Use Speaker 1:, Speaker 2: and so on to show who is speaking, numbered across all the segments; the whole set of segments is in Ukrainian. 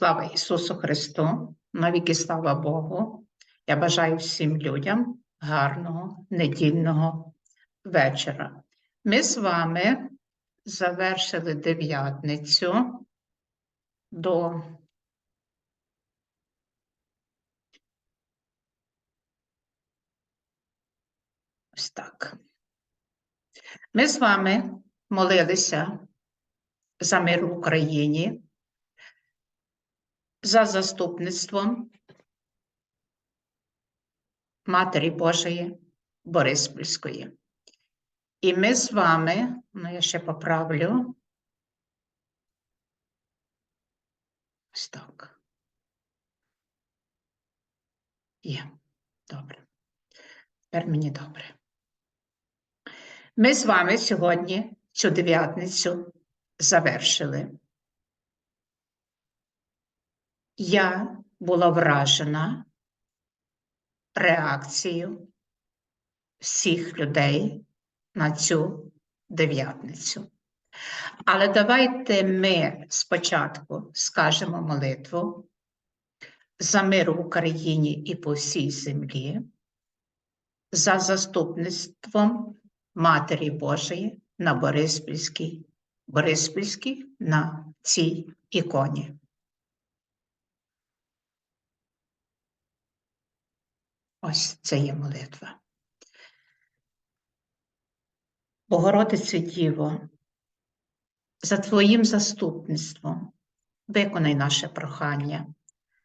Speaker 1: Слава Ісусу Христу, навіки слава Богу. Я бажаю всім людям гарного недільного вечора. Ми з вами завершили дев'ятницю до ось так. Ми з вами молилися за мир в Україні за заступництвом Матері Божої Бориспільської. І ми з вами, ну я ще поправлю. Ось так. Є, добре. Тепер мені добре. Ми з вами сьогодні цю дев'ятницю завершили. Я була вражена реакцією всіх людей на цю дев'ятницю. Але давайте ми спочатку скажемо молитву за мир в Україні і по всій землі, за заступництвом Матері Божої на Бориспільській, Бориспільській на цій іконі. Ось це є молитва. Богородице Діво, за Твоїм заступництвом виконай наше прохання.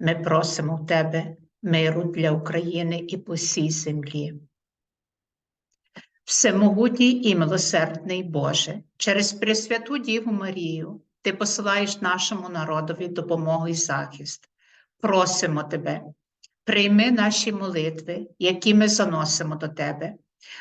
Speaker 1: Ми просимо в Тебе миру для України і по всій землі. Всемогутній і милосердний Боже, через Пресвяту Діву Марію Ти посилаєш нашому народові допомогу і захист. Просимо Тебе, прийми наші молитви, які ми заносимо до Тебе.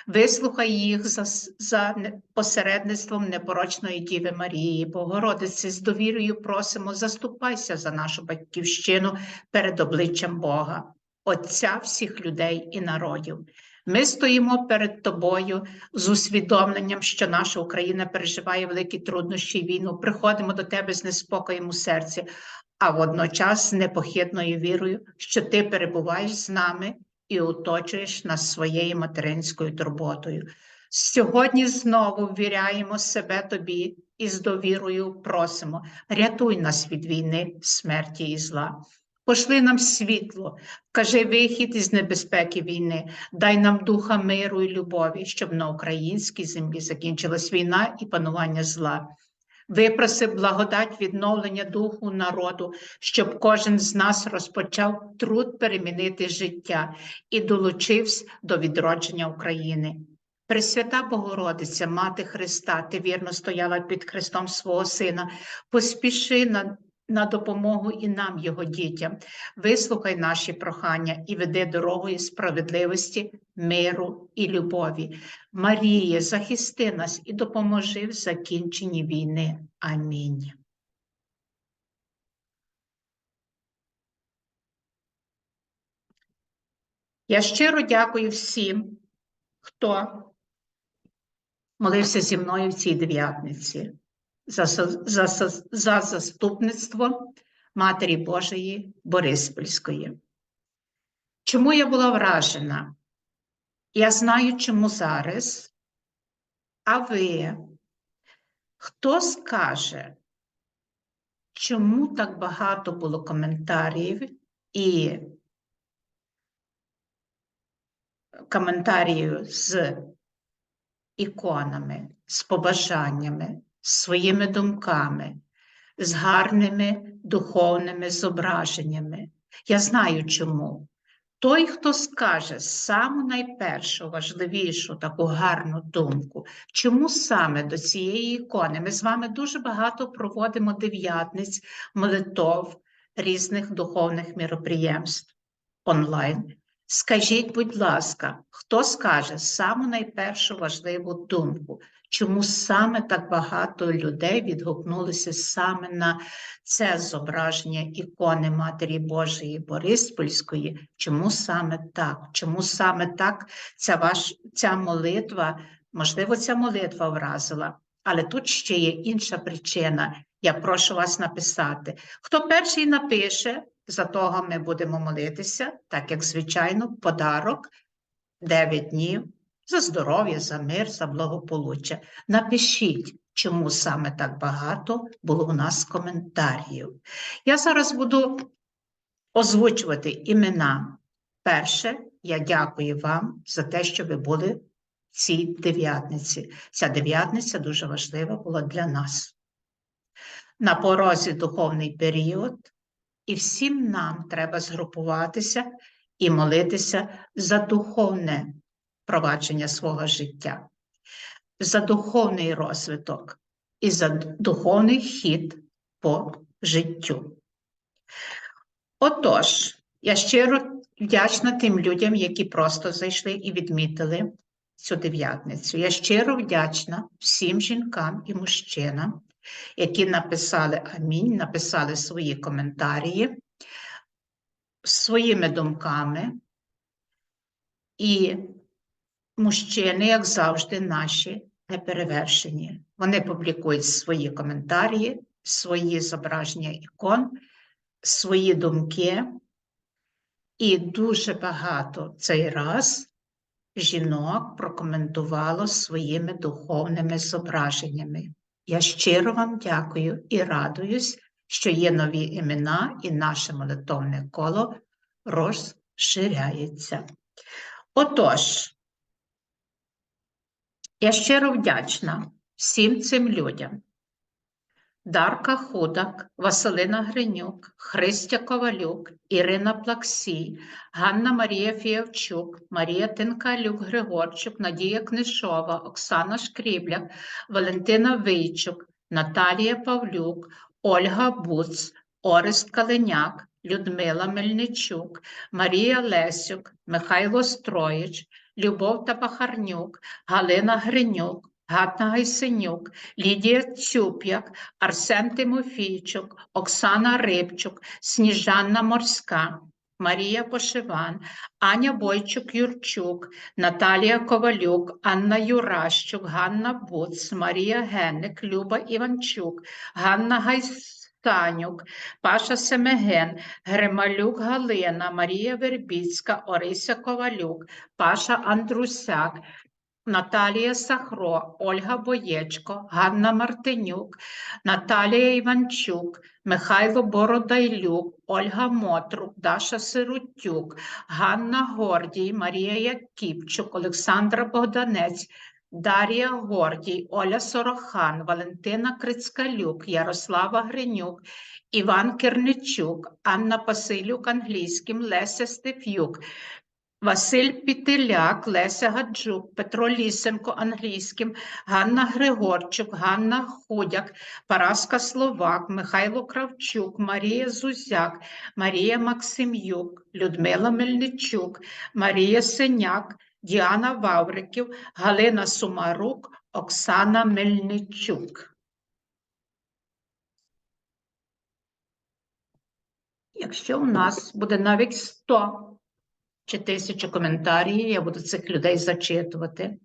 Speaker 1: Вислухай їх за, за посередництвом непорочної Діви Марії, Богородиці, з довірою просимо, заступайся за нашу батьківщину перед обличчям Бога, Отця всіх людей і народів. Ми стоїмо перед тобою з усвідомленням, що наша Україна переживає великі труднощі і війну. Приходимо до тебе з неспокоєм у серці, а водночас з непохитною вірою, що ти перебуваєш з нами і оточуєш нас своєю материнською турботою. Сьогодні знову ввіряємо себе тобі і з довірою просимо, рятуй нас від війни, смерті і зла. Пошли нам світло, кажи вихід із небезпеки війни, дай нам духа миру і любові, щоб на українській землі закінчилась війна і панування зла. Випроси благодать відновлення духу народу, щоб кожен з нас розпочав труд перемінити життя і долучився до відродження України. Пресвята Богородиця, Мати Христа, ти вірно стояла під Христом свого Сина, поспіши на на допомогу і нам, його дітям. Вислухай наші прохання і веди дорогою справедливості, миру і любові. Маріє, захисти нас і допоможи в закінченні війни. Амінь. Я щиро дякую всім, хто молився зі мною в цій дев'ятниці за, за, за заступництво Матері Божої Бориспільської. Чому я була вражена? Я знаю, чому зараз. А ви, хто скаже, чому так багато було коментарів і коментарів з іконами, з побажаннями, своїми думками, з гарними духовними зображеннями. Я знаю чому. Той, хто скаже саму найпершу, важливішу таку гарну думку, чому саме до цієї ікони ми з вами дуже багато проводимо дев'ятниць, молитов, різних духовних міроприємств онлайн. Скажіть, будь ласка, хто скаже саму найпершу важливу думку, чому саме так багато людей відгукнулися саме на це зображення ікони Матері Божої Бориспольської? Чому саме так? Чому саме так ця, ваш, ця молитва, можливо, ця молитва вразила, але тут ще є інша причина, Я прошу вас написати. Хто перший напише, за того ми будемо молитися, так як звичайно, подарок 9 днів за здоров'я, за мир, за благополуччя. Напишіть, чому саме так багато було у нас коментарів. Я зараз буду озвучувати імена. Перше, я дякую вам за те, що ви були в цій дев'ятниці. Ця дев'ятниця дуже важлива була для нас. На порозі духовний період, і всім нам треба згрупуватися і молитися за духовне провадження свого життя, за духовний розвиток і за духовний хід по життю. Отож, я щиро вдячна тим людям, які просто зайшли і відмітили цю дев'ятницю. Я щиро вдячна всім жінкам і мужчинам, які написали амінь, написали свої коментарі своїми думками. І мужчини, як завжди, наші неперевершені. Вони публікують свої коментарі, свої зображення ікон, свої думки. І дуже багато цей раз жінок прокоментувало своїми духовними зображеннями. Я щиро вам дякую і радуюсь, що є нові імена, і наше молитовне коло розширяється. Отож, я щиро вдячна всім цим людям. Дарка Худак, Василина Гринюк, Христя Ковалюк, Ірина Плаксій, Ганна Марія Фіявчук, Марія Тинкалюк Григорчук, Надія Книшова, Оксана Шкрібляк, Валентина Вийчук, Наталія Павлюк, Ольга Буц, Орест Калиняк, Людмила Мельничук, Марія Лесюк, Михайло Строїч, Любов Табахарнюк, Галина Гринюк, Ганна Гайсенюк, Лідія Цюп'як, Арсен Тимофійчук, Оксана Рибчук, Сніжанна Морська, Марія Пошиван, Аня Бойчук-Юрчук, Наталія Ковалюк, Анна Юращук, Ганна Буц, Марія Генник, Люба Іванчук, Ганна Гайстанюк, Паша Семеген, Грималюк Галина, Марія Вербіцька, Орися Ковалюк, Паша Андрусяк, Наталія Сахро, Ольга Боєчко, Ганна Мартинюк, Наталія Іванчук, Михайло Бородайлюк, Ольга Мотрук, Даша Сирутюк, Ганна Гордій, Марія Якіпчук, Олександра Богданець, Дар'я Гордій, Оля Сорохан, Валентина Крицкалюк, Ярослава Гринюк, Іван Керничук, Анна Пасилюк англійським, Леся Стефюк, Василь Пітиляк, Леся Гаджук, Петро Лісенко англійським, Ганна Григорчук, Ганна Худяк, Параска Словак, Михайло Кравчук, Марія Зузяк, Марія Максимюк, Людмила Мельничук, Марія Синяк, Діана Вавриків, Галина Сумарук, Оксана Мельничук. Якщо у нас буде навіть 100 чи тисячу коментарів, я буду цих людей зачитувати,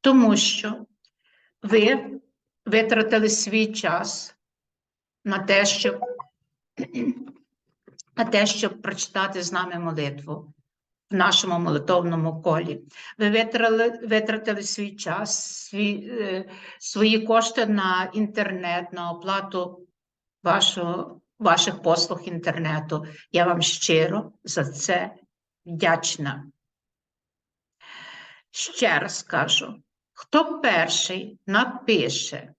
Speaker 1: тому що ви витратили свій час на те, щоб на те, щоб прочитати з нами молитву в нашому молитовному колі. Ви витратили, витратили свій час, свій, е, свої кошти на інтернет, на оплату вашого, ваших послуг інтернету. Я вам щиро за це вдячна. Ще раз кажу, хто перший напише,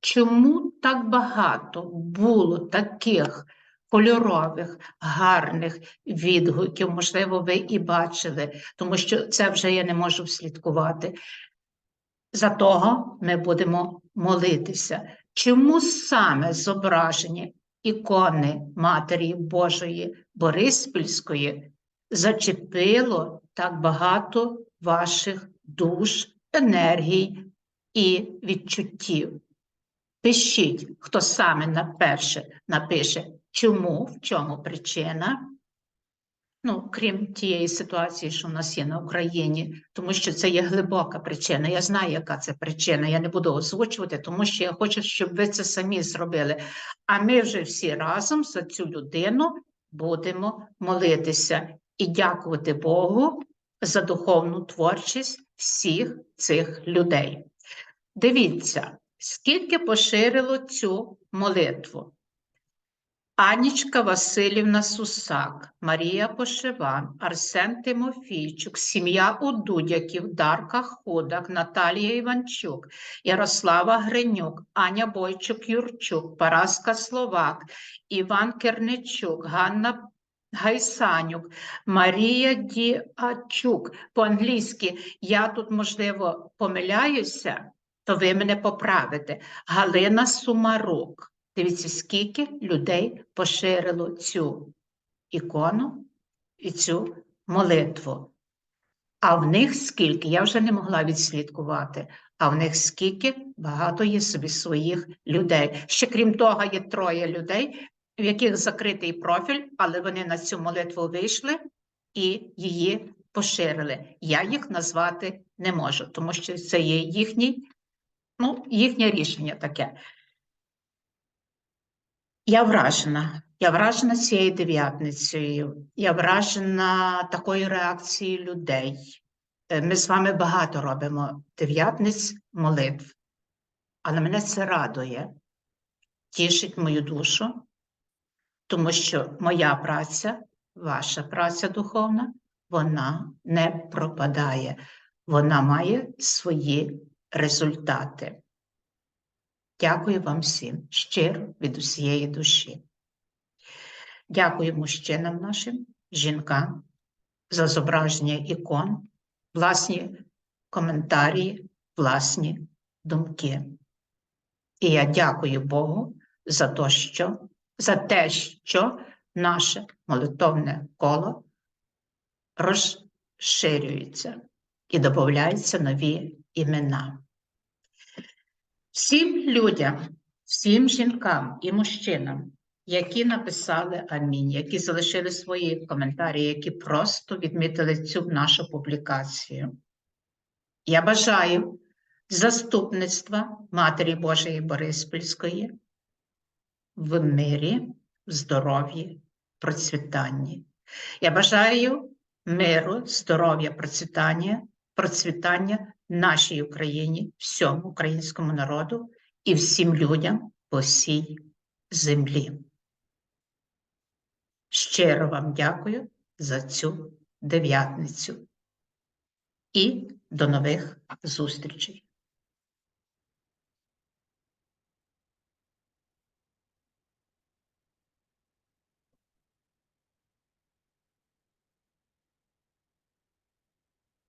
Speaker 1: чому так багато було таких кольорових, гарних відгуків, можливо, ви і бачили, тому що це вже я не можу вслідкувати. За того ми будемо молитися. Чому саме зображені ікони Матері Божої Бориспільської зачепило так багато ваших душ, енергій і відчуттів? Пишіть, хто саме на перше напише, чому, в чому причина. Ну, крім тієї ситуації, що в нас є на Україні, тому що це є глибока причина. Я знаю, яка це причина. Я не буду озвучувати, тому що я хочу, щоб ви це самі зробили. А ми вже всі разом за цю людину будемо молитися і дякувати Богу за духовну творчість всіх цих людей. Дивіться, скільки поширило цю молитву. Анічка Васильівна Сусак, Марія Пошиван, Арсен Тимофійчук, сім'я Удудяків, Дарка Ходак, Наталія Іванчук, Ярослава Гринюк, Аня Бойчук Юрчук, Параска Словак, Іван Керничук, Ганна Гайсанюк, Марія Діачук. По-англійськи я тут, можливо, помиляюся, то ви мене поправите. Галина Сумарук. Дивіться, скільки людей поширило цю ікону і цю молитву. А в них скільки, я вже не могла відслідкувати, а в них скільки багато є собі своїх людей. Ще крім того, є троє людей, в яких закритий профіль, але вони на цю молитву вийшли і її поширили. Я їх назвати не можу, тому що це є їхній, ну, їхнє рішення таке. Я вражена. Я вражена цією дев'ятницею. Я вражена такою реакцією людей. Е, Ми з вами багато робимо дев'ятниць молитв, але мене це радує, тішить мою душу, тому що моя праця, ваша праця духовна, вона не пропадає, вона має свої результати. Дякую вам всім щиро від усієї душі. Дякую мужчинам нашим, жінкам за зображення ікон, власні коментарі, власні думки. І я дякую Богу за те, що, за те, що наше молитовне коло розширюється і додаються нові імена. Всім людям, всім жінкам і мужчинам, які написали амінь, які залишили свої коментарі, які просто відмітили цю нашу публікацію. Я бажаю заступництва Матері Божої Бориспільської в мирі, в здоров'ї, процвітанні. Я бажаю миру, здоров'я, процвітання, процвітання нашій Україні, всьому українському народу і всім людям по всій землі. Щиро вам дякую за цю дев'ятницю і до нових зустрічей.